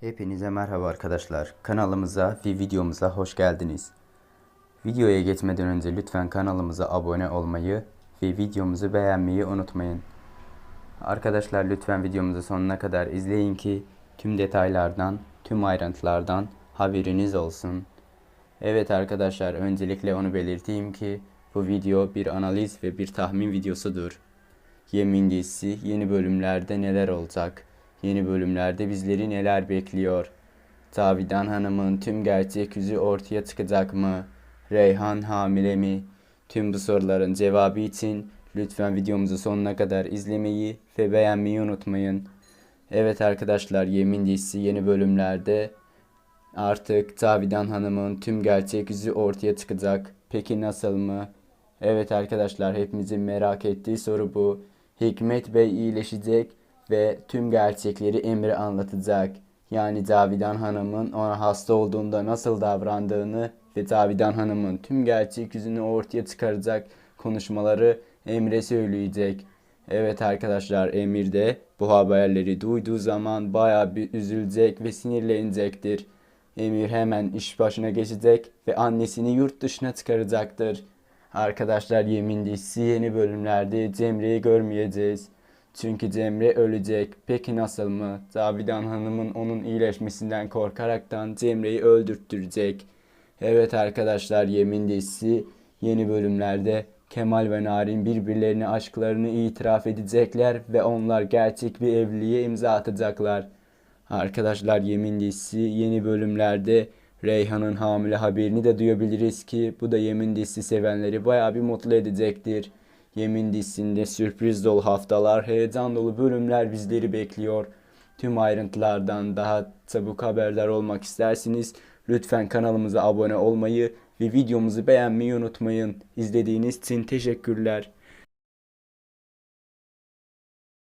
Hepinize merhaba arkadaşlar. Kanalımıza ve videomuza hoş geldiniz. Videoya geçmeden önce lütfen kanalımıza abone olmayı ve videomuzu beğenmeyi unutmayın. Arkadaşlar lütfen videomuzu sonuna kadar izleyin ki tüm detaylardan, tüm ayrıntılardan haberiniz olsun. Evet arkadaşlar öncelikle onu belirteyim ki bu video bir analiz ve bir tahmin videosudur. Yemin dizisi yeni bölümlerde neler olacak? Yeni bölümlerde bizleri neler bekliyor? Tavidan Hanım'ın tüm gerçek yüzü ortaya çıkacak mı? Reyhan hamile mi? Tüm bu soruların cevabı için lütfen videomuzu sonuna kadar izlemeyi ve beğenmeyi unutmayın. Evet arkadaşlar Yemin dizisi yeni bölümlerde Artık Tavidan Hanım'ın tüm gerçek yüzü ortaya çıkacak. Peki nasıl mı? Evet arkadaşlar hepimizin merak ettiği soru bu. Hikmet Bey iyileşecek ve tüm gerçekleri Emre anlatacak. Yani Cavidan Hanım'ın ona hasta olduğunda nasıl davrandığını ve Cavidan Hanım'ın tüm gerçek yüzünü ortaya çıkaracak konuşmaları Emre söyleyecek. Evet arkadaşlar Emir de bu haberleri duyduğu zaman bayağı bir üzülecek ve sinirlenecektir. Emir hemen iş başına geçecek ve annesini yurt dışına çıkaracaktır. Arkadaşlar yemin dizisi yeni bölümlerde Cemre'yi görmeyeceğiz. Çünkü Cemre ölecek. Peki nasıl mı? Cavidan Hanım'ın onun iyileşmesinden korkaraktan Cemre'yi öldürttürecek. Evet arkadaşlar yemin dizisi yeni bölümlerde Kemal ve Narin birbirlerine aşklarını itiraf edecekler ve onlar gerçek bir evliliğe imza atacaklar. Arkadaşlar Yemin dizisi yeni bölümlerde Reyhan'ın hamile haberini de duyabiliriz ki bu da Yemin dizisi sevenleri bayağı bir mutlu edecektir. Yemin dizisinde sürpriz dolu haftalar, heyecan dolu bölümler bizleri bekliyor. Tüm ayrıntılardan daha çabuk haberdar olmak isterseniz lütfen kanalımıza abone olmayı ve videomuzu beğenmeyi unutmayın. İzlediğiniz için teşekkürler.